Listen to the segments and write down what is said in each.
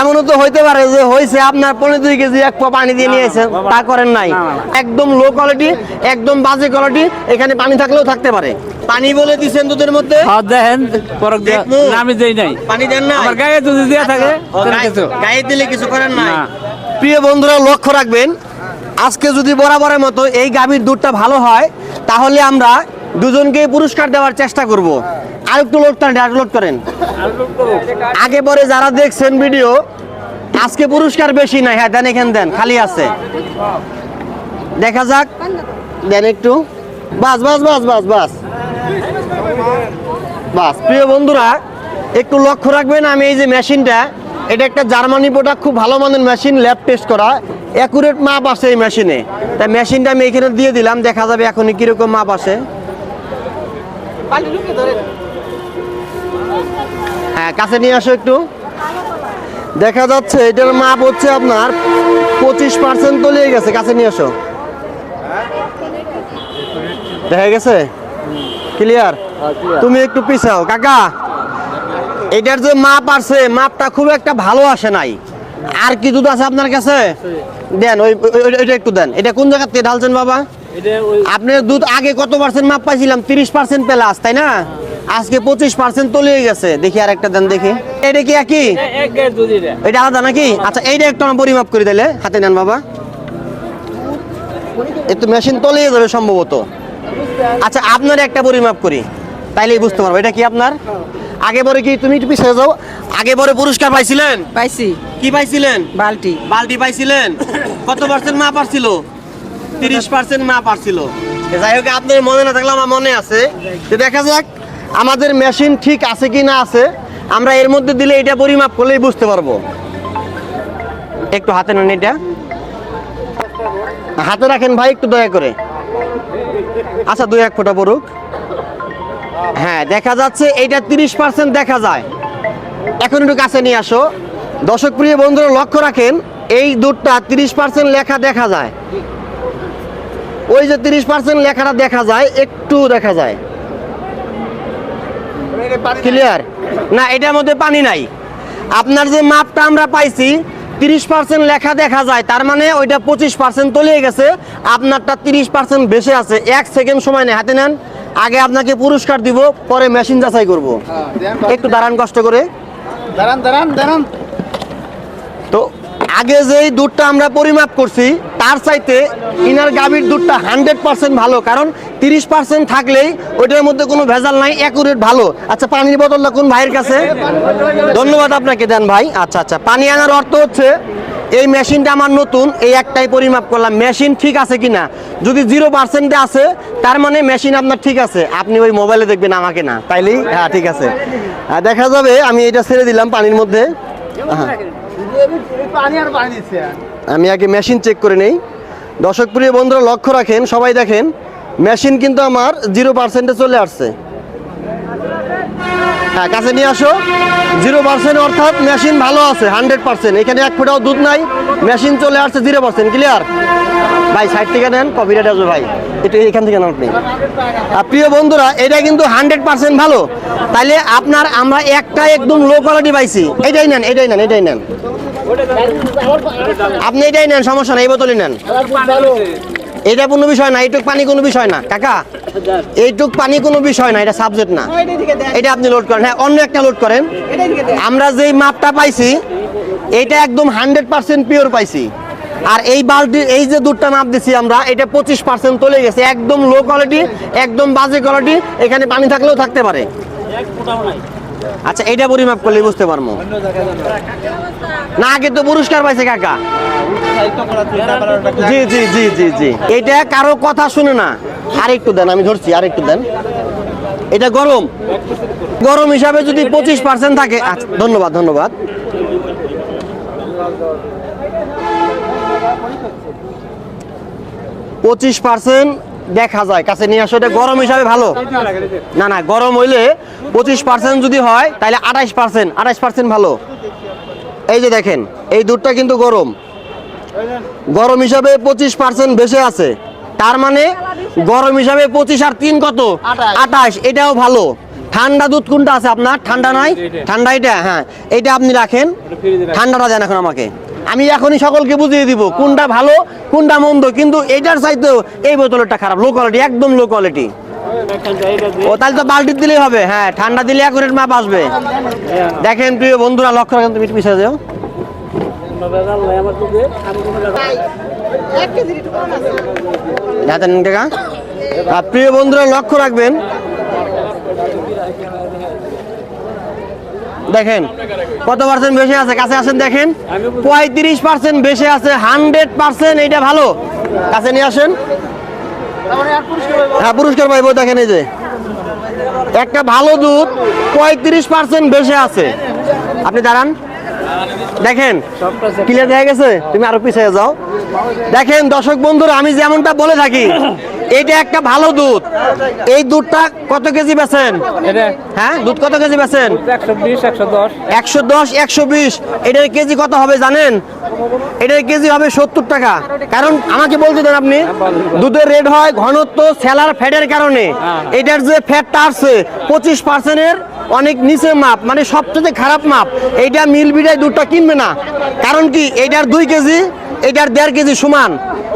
এমনও তো হইতে পারে যে হয়েছে আপনার পনেরো দুই কেজি এক পা পানি দিয়ে নিয়েছেন তা করেন নাই। একদম লো কোয়ালিটি একদম বাজে কোয়ালিটি এখানে পানি থাকলেও থাকতে পারে। পানি বলে দিচ্ছেন দুধের মধ্যে? হাত দেখেন পরক দিয়ে আমি দেই নাই। পানি দেন না আমার গায়ে যদি দেওয়া থাকে কিছু। গায়ে দিলে কিছু করেন না। প্রিয় বন্ধুরা লক্ষ্য রাখবেন আজকে যদি বরাবরের মতো এই গাভীর দুধটা ভালো হয় তাহলে আমরা দুজনকে পুরস্কার দেওয়ার চেষ্টা করব। আর একটু লোড করেন আর লোড করেন। আগে পরে যারা দেখছেন ভিডিও আজকে পুরস্কার বেশি নাই। হ্যাঁ দেন এখানে, দেন, খালি আছে। দেখা যাক। দেন একটু। বাস বাস বাস বাস বাস। বাস, প্রিয় বন্ধুরা, একটু লক্ষ্য রাখবেন, আমি এই যে মেশিনটা, এটা একটা জার্মানি প্রোডাক্ট খুব ভালো মানের মেশিন ল্যাব টেস্ট করা। অ্যাকুরেট মাপ আসে এই মেশিনে তাই মেশিনটা আমি এখানে দিয়ে দিলাম, দেখা যাবে এখনই কীরকম মাপ আসে হ্যাঁ কাছে নিয়ে আসো একটু। দেখা যাচ্ছে এটার মাপ হচ্ছে আপনার পঁচিশ পার্সেন্ট তলিয়ে গেছে কাছে নিয়ে আসো। দেখা গেছে? ক্লিয়ার তুমি একটু পিছাও। কাকা এটার যে মাপ আছে মাপটা খুব একটা ভালো আসে নাই। আর কি দুধ আছে আপনার কাছে? দেন ওই ওই- ওই- ওইটা একটু দেন। এটা কোন জায়গা থেকে ঢালছেন বাবা? আপনার দুধ আগে কত পার্সেন্ট মাপ পাইছিলাম? তিরিশ পার্সেন্ট প্লাস তাই না? আজকে পঁচিশ পার্সেন্ট তলিয়ে গেছে। দেখি আর একটা দেন দেখি। এটা কি একই? এটা আলাদা নাকি? আচ্ছা এইটা একটু আমার পরিমাপ করে দিলে হাতে নেন বাবা। একটু মেশিন তলিয়ে যাবে সম্ভবত। আচ্ছা আপনার একটা পরিমাপ করি। তাইলেই বুঝতে পারব। এটা কি আপনার? আগে পরে কি তুমি একটু পিছিয়ে যাও? আগে পরে পুরস্কার পাইছিলেন? পাইছি। কি পাইছিলেন? বালতি। বালতি পাইছিলেন? কত পার্সেন্ট মাপ পারছিল তিরিশ পার্সেন্ট মা পারছিল। যাই হোক, আপনার মনে না থাকলে আমার মনে আছে। দেখা যাক, আমাদের মেশিন ঠিক আছে কি না আছে। আমরা এর মধ্যে দিলে এটা পরিমাপ করলেই বুঝতে পারব। একটু হাতে নেন এটা। হাতে রাখেন ভাই, একটু দয়া করে। আচ্ছা দুই এক ফোঁটা পড়ুক। হ্যাঁ দেখা যাচ্ছে এইটা তিরিশ পার্সেন্ট দেখা যায়। এখন একটু কাছে নিয়ে আসো। দর্শক প্রিয় বন্ধুরা, লক্ষ্য রাখেন, এই দুধটা তিরিশ পার্সেন্ট লেখা দেখা যায়। ওই যে তিরিশ পার্সেন্ট লেখাটা দেখা যায় একটু দেখা যায়। ক্লিয়ার না এটার মধ্যে পানি নাই। আপনার যে মাপটা আমরা পাইছি তিরিশ পার্সেন্ট লেখা দেখা যায় তার মানে ওইটা পঁচিশ পার্সেন্ট তলিয়ে গেছে আপনারটা তিরিশ পার্সেন্ট বেশি আছে। এক সেকেন্ড সময় নেই হাতে নেন। আগে আপনাকে পুরস্কার দিব পরে মেশিন যাচাই করব। একটু দাঁড়ান কষ্ট করে। দাঁড়ান দাঁড়ান দাঁড়ান। তো আগে যেই দুধটা আমরা পরিমাপ করছি, তার চাইতে ইনার গাভীর দুধটা হান্ড্রেড পার্সেন্ট ভালো, কারণ তিরিশ পার্সেন্ট থাকলেই ওইটার মধ্যে কোনো ভেজাল নাই অ্যাকুরেট ভালো। আচ্ছা পানির বোতলটা কোন ভাইয়ের কাছে? ধন্যবাদ আপনাকে দেন ভাই। আচ্ছা আচ্ছা পানি আনার অর্থ হচ্ছে, এই মেশিনটা আমার নতুন, এই একটাই পরিমাপ করলাম। মেশিন ঠিক আছে কিনা? যদি জিরো পার্সেন্টে আছে, তার মানে মেশিন আপনার ঠিক আছে। আপনি ওই মোবাইলে দেখবেন আমাকে না। তাইলেই হ্যাঁ ঠিক আছে। দেখা যাবে, আমি এটা ছেড়ে দিলাম পানির মধ্যে। হ্যাঁ। আমি আগে মেশিন চেক করে নেই। দর্শক প্রিয় বন্ধুরা, লক্ষ্য রাখেন, সবাই দেখেন মেশিন কিন্তু আমার জিরো পার্সেন্টে চলে আসছে। হ্যাঁ কাছে নিয়ে আসো। জিরো পার্সেন্ট অর্থাৎ মেশিন ভালো আছে হান্ড্রেড পার্সেন্ট এখানে এক ফোটাও দুধ নাই মেশিন চলে আসছে জিরো পার্সেন্ট ক্লিয়ার ভাই সাইড থেকে নেন কপিরাইট আসবে ভাই। একটু এখান থেকে নেন আপনি। আর প্রিয় বন্ধুরা, এটা কিন্তু হান্ড্রেড পার্সেন্ট ভালো। তাইলে আপনার আমরা একটা একদম লো কোয়ালিটি পাইছি। এটাই নেন এটাই নেন এটাই নেন। আপনি এটাই নেন, সমস্যা নাই, এই বোতলই নেন। এটা কোনো বিষয় না, এইটুক পানি কোনো বিষয় না, কাকা। এইটুক পানি কোনো বিষয় না, এটা সাবজেক্ট না। এটা আপনি লোড করেন। হ্যাঁ অন্য একটা লোড করেন। আমরা যেই মাপটা পাইছি, এটা একদম হান্ড্রেড পার্সেন্ট পিওর পাইছি। আর এই বালতি, এই যে দুধটা মাপ দিছি আমরা, এটা পঁচিশ পার্সেন্ট চলে গেছে। একদম লো কোয়ালিটি একদম বাজে কোয়ালিটি এখানে পানি থাকলেও থাকতে পারে। আচ্ছা এইটা পরিমাপ করলে বুঝতে পারব। না আগে তো পুরস্কার পাইছে কাকা। জি জি জি জি জি। এটা কারও কথা শুনে না। আরেকটু দেন আমি ধরছি আরেকটু দেন। এটা গরম। গরম হিসাবে যদি পঁচিশ পার্সেন্ট থাকে আচ্ছা, ধন্যবাদ ধন্যবাদ। পঁচিশ পার্সেন্ট দেখা যায় কাছে নিয়ে আসো এটা গরম হিসাবে ভালো। না না গরম হইলে পঁচিশ পার্সেন্ট যদি হয় তাহলে আঠাইশ পার্সেন্ট আঠাইশ পার্সেন্ট ভালো। এই যে দেখেন এই দুধটা কিন্তু গরম। গরম হিসাবে পঁচিশ পার্সেন্ট বেশি আছে। তার মানে গরম হিসাবে পঁচিশ আর তিন কত? আঠাশ। এটাও ভালো। ঠান্ডা দুধ কোনটা আছে আপনার? ঠান্ডা নয় ঠান্ডা এটা? হ্যাঁ এইটা আপনি রাখেন। রাখেন। ঠান্ডাটা দেন এখন আমাকে। আমি এখনই সকলকে বুঝিয়ে দিব কোনটা ভালো, কোনটা মন্দ, কিন্তু এইটার চাইতেও এই বোতলটা খারাপ। লো কোয়ালিটি একদম লো কোয়ালিটি ও, তাহলে তো বাল্টি দিলেই হবে। হ্যাঁ ঠান্ডা দিলে অ্যাকুরেট মাপ আসবে। দেখেন প্রিয় বন্ধুরা, লক্ষ্য রাখেন তুমি পিছিয়ে যাও। প্রিয় বন্ধুরা, লক্ষ্য রাখবেন দেখেন, কত পার্সেন্ট বেশি আছে? কাছে আসেন, দেখেন। পঁয়ত্রিশ পার্সেন্ট বেশি আছে, হান্ড্রেড পার্সেন্ট এইটা ভালো? কাছে নিয়ে আসেন। হ্যাঁ পুরস্কার পাইব, দেখেন এই যে। একটা ভালো দুধ পঁয়ত্রিশ পার্সেন্ট বেশি আছে। আপনি দাঁড়ান। দেখেন ক্লিয়ার হয়ে গেছে? তুমি আরও পিছিয়ে যাও। দেখেন দর্শক বন্ধুরা আমি যেমনটা বলে থাকি এটা একটা ভালো দুধ। এই দুধটা কত কেজি বেছেন হ্যাঁ দুধ কত কেজি বেছেন একশো দশ। একশো বিশ। এটার কেজি কত হবে জানেন? এটার কেজি হবে সত্তর টাকা। কারণ আমাকে বলতে দেন আপনি দুধের রেট হয় ঘনত্ব সেলার ফ্যাটের কারণে। হ্যাঁ। এটার যে ফ্যাটটা আসছে পঁচিশ পার্সেন্টের অনেক নিচে মাপ মানে সবচেয়ে খারাপ মাপ এইটা মিল বিডায় দুধটা কিনবে না। কারণ কি এইটার দুই কেজি এইটার দেড় কেজি সমান।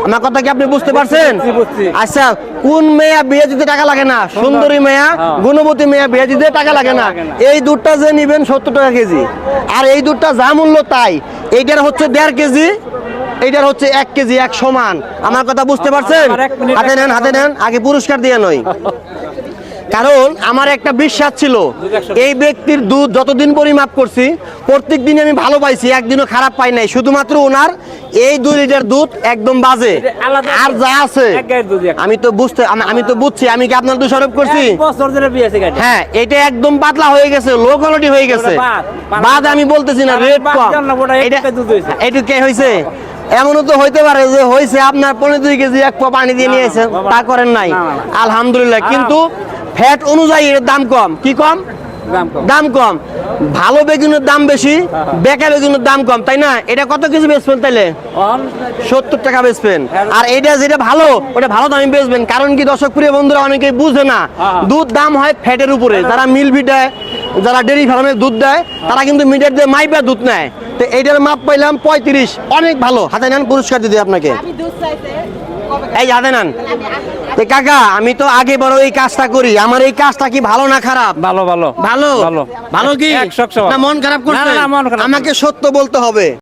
আমার কথা কি আপনি বুঝতে পারছেন। আচ্ছা কোন মেয়া বিয়ে দিতে টাকা লাগে না? সুন্দরী। মেয়া হ্যাঁ। গুণবতী মেয়া বিয়ে দিতে টাকা লাগে না। এই দুধটা যে নিবেন সত্তর টাকা কেজি। আর এই দুধটা যা মূল্য তাই এইটার হচ্ছে দেড় কেজি এইটার হচ্ছে এক কেজি এক সমান। আমার কথা বুঝতে পারছেন? হাতে নেন হাতে নেন আগে পুরস্কার দিয়ে নয় কারণ আমার একটা বিশ্বাস ছিল এই ব্যক্তির দুধ যতদিন পরিমাপ করছি প্রত্যেক দিন আমি ভালো পাইছি একদিনও খারাপ পাই নাই। শুধুমাত্র ওনার এই দুই লিটার দুধ একদম বাজে। আর যা আছে দুধ। আমি তো বুঝতে আমি- তো বুঝছি আমি কি আপনার দোষারোপ করছি? ধরে বিয়েছে গাড়ি হ্যাঁ এটা একদম পাতলা হয়ে গেছে লো কোয়ালিটি হয়ে গেছে। বাদ। আমি বলতেছি না রেট কম এটা। কে হয়েছে এমনও তো হইতে পারে যে হয়েছে আপনার পনেরো দুই কেজি এক পা পানি দিয়ে নিয়েছেন তা করেন নাই। আলহামদুলিল্লাহ কিন্তু ফ্যাট অনুযায়ী এর দাম কম। কি কম? দাম কম। ভালো বেগুনের দাম বেশি হ্যাঁ। বেকা বেগুনের দাম কম তাই না? এটা কত কেজি বেচবেন তাইলে? সত্তর টাকা বেচবেন। হ্যাঁ। আর এটা যেটা ভালো ওটা ভালো দামে বেচবেন। কারণ কি দর্শক প্রিয় বন্ধুরা অনেকেই বুঝে না। হ্যাঁ। দুধ দাম হয় ফ্যাটের উপরে। যারা মিল দেয় যারা ডেরি ফার্মে দুধ দেয় তারা কিন্তু মিটার দিয়ে মাইপা দুধ নেয়। তো এইটার মাপ পাইলাম পঁয়ত্রিশ। অনেক ভালো। হাতে নেন পুরস্কার দিদি আপনাকে। আমি দুধ চাইতে কবে এই হাতে নেন। কাকা আমি তো আগে বড় এই কাজটা করি। আমার এই কাজটা কি ভালো না খারাপ? ভালো ভালো। ভালো? ভালো। ভালো কি? না মন খারাপ করছে আমাকে সত্য বলতে হবে।